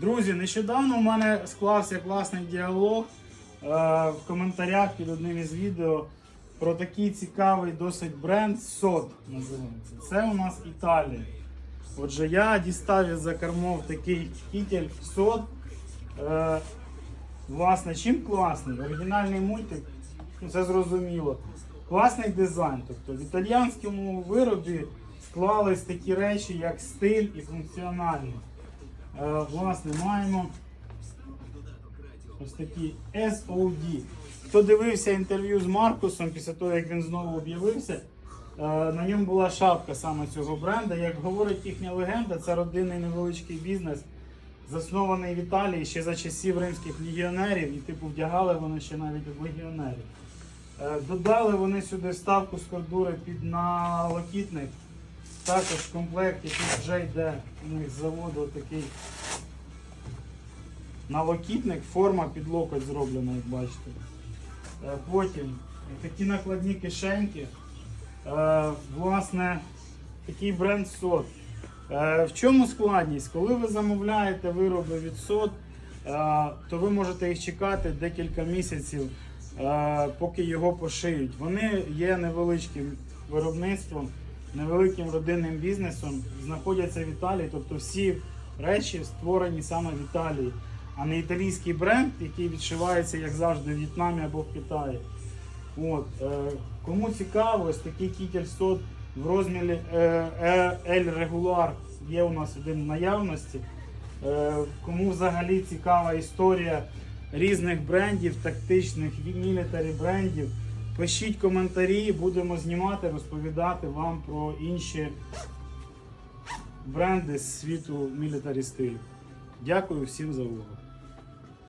Друзі, нещодавно у мене склався класний діалог е, в коментарях під одним із відео про такий цікавий досить бренд сот називається. Це у нас Італія. Отже, я дістав із за кормов такий кітель сот. Е, власне, чим класний? Оригінальний мультик, ну це зрозуміло. Класний дизайн. Тобто в італіянському виробі склались такі речі, як стиль і функціональність. Е, власне, маємо ось такі SOD. Хто дивився інтерв'ю з Маркусом після того, як він знову об'явився, е, на ньому була шапка саме цього бренда. Як говорить їхня легенда, це родинний невеличкий бізнес, заснований в Італії ще за часів римських легіонерів, і типу вдягали вони ще навіть легіонерів. Е, Додали вони сюди вставку з кордури під налокітник. Також в комплекті тут вже йде у них з заводу такий налокітник, форма під локоть зроблена, як бачите. Е, Потім такі накладні кишеньки. Е, Власне, такий бренд сот. Е, В чому складність? Коли ви замовляєте вироби від сот, то ви можете їх чекати декілька місяців, поки його пошиють. Вони є невеличким виробництвом, невеликим родинним бізнесом, знаходяться в Італії, тобто всі речі створені саме в Італії, а не італійський бренд, який відшивається, як завжди, в В'єтнамі або в Китаї. От, е, кому цікаво, ось такий кітель сот в розмірі е, е, L Regular є у нас один в наявності. Е, кому взагалі цікава історія різних брендів, тактичних мілітарі брендів, пишіть коментарі, будемо знімати, розповідати вам про інші бренди з світу мілітарі стилю. Дякую всім за увагу.